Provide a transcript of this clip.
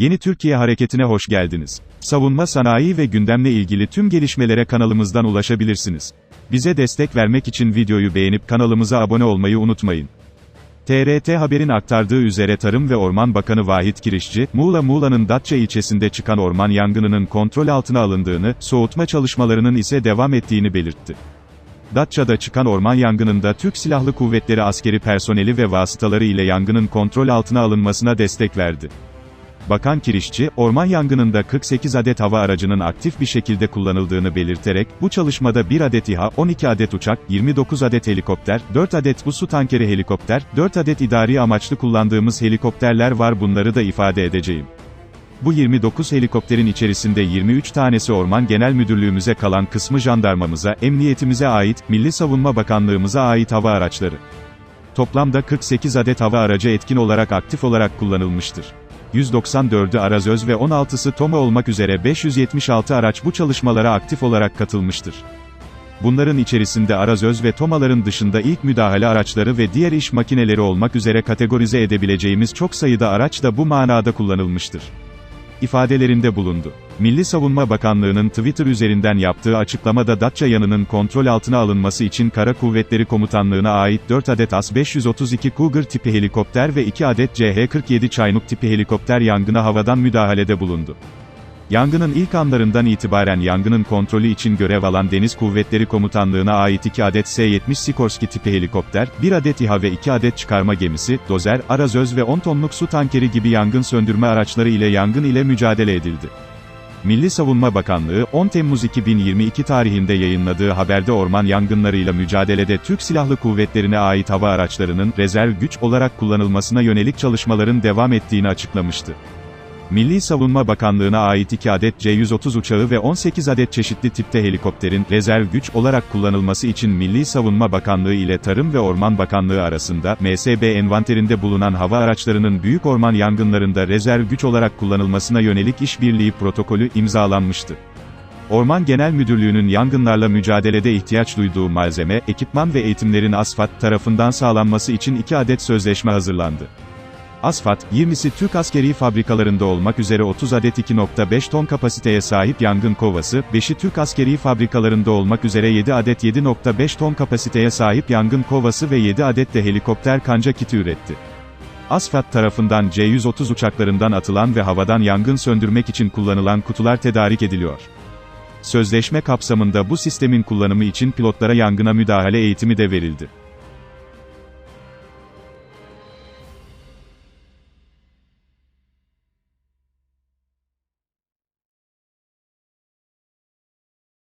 Yeni Türkiye Hareketi'ne hoş geldiniz. Savunma sanayi ve gündemle ilgili tüm gelişmelere kanalımızdan ulaşabilirsiniz. Bize destek vermek için videoyu beğenip kanalımıza abone olmayı unutmayın. TRT Haber'in aktardığı üzere Tarım ve Orman Bakanı Vahit Kirişçi, Muğla Muğla'nın Datça ilçesinde çıkan orman yangınının kontrol altına alındığını, soğutma çalışmalarının ise devam ettiğini belirtti. Datça'da çıkan orman yangınında Türk Silahlı Kuvvetleri askeri personeli ve vasıtaları ile yangının kontrol altına alınmasına destek verdi. Bakan Kirişçi, orman yangınında 48 adet hava aracının aktif bir şekilde kullanıldığını belirterek, bu çalışmada 1 adet İHA, 12 adet uçak, 29 adet helikopter, 4 adet bu su tankeri helikopter, 4 adet idari amaçlı kullandığımız helikopterler var bunları da ifade edeceğim. Bu 29 helikopterin içerisinde 23 tanesi Orman Genel Müdürlüğümüze kalan kısmı jandarmamıza, emniyetimize ait, Milli Savunma Bakanlığımıza ait hava araçları. Toplamda 48 adet hava aracı etkin olarak aktif olarak kullanılmıştır. 194'ü Arazöz ve 16'sı TOMA olmak üzere 576 araç bu çalışmalara aktif olarak katılmıştır. Bunların içerisinde Arazöz ve TOMA'ların dışında ilk müdahale araçları ve diğer iş makineleri olmak üzere kategorize edebileceğimiz çok sayıda araç da bu manada kullanılmıştır ifadelerinde bulundu. Milli Savunma Bakanlığı'nın Twitter üzerinden yaptığı açıklamada Datça yanının kontrol altına alınması için Kara Kuvvetleri Komutanlığı'na ait 4 adet AS-532 Cougar tipi helikopter ve 2 adet CH-47 Çaynuk tipi helikopter yangına havadan müdahalede bulundu. Yangının ilk anlarından itibaren yangının kontrolü için görev alan Deniz Kuvvetleri Komutanlığı'na ait 2 adet S-70 Sikorsky tipi helikopter, 1 adet İHA ve 2 adet çıkarma gemisi, dozer, arazöz ve 10 tonluk su tankeri gibi yangın söndürme araçları ile yangın ile mücadele edildi. Milli Savunma Bakanlığı, 10 Temmuz 2022 tarihinde yayınladığı haberde orman yangınlarıyla mücadelede Türk Silahlı Kuvvetleri'ne ait hava araçlarının, rezerv güç olarak kullanılmasına yönelik çalışmaların devam ettiğini açıklamıştı. Milli Savunma Bakanlığı'na ait 2 adet C-130 uçağı ve 18 adet çeşitli tipte helikopterin, rezerv güç olarak kullanılması için Milli Savunma Bakanlığı ile Tarım ve Orman Bakanlığı arasında, MSB envanterinde bulunan hava araçlarının büyük orman yangınlarında rezerv güç olarak kullanılmasına yönelik işbirliği protokolü imzalanmıştı. Orman Genel Müdürlüğü'nün yangınlarla mücadelede ihtiyaç duyduğu malzeme, ekipman ve eğitimlerin ASFAD tarafından sağlanması için 2 adet sözleşme hazırlandı. Asfat, 20'si Türk askeri fabrikalarında olmak üzere 30 adet 2.5 ton kapasiteye sahip yangın kovası, 5'i Türk askeri fabrikalarında olmak üzere 7 adet 7.5 ton kapasiteye sahip yangın kovası ve 7 adet de helikopter kanca kiti üretti. Asfat tarafından C-130 uçaklarından atılan ve havadan yangın söndürmek için kullanılan kutular tedarik ediliyor. Sözleşme kapsamında bu sistemin kullanımı için pilotlara yangına müdahale eğitimi de verildi.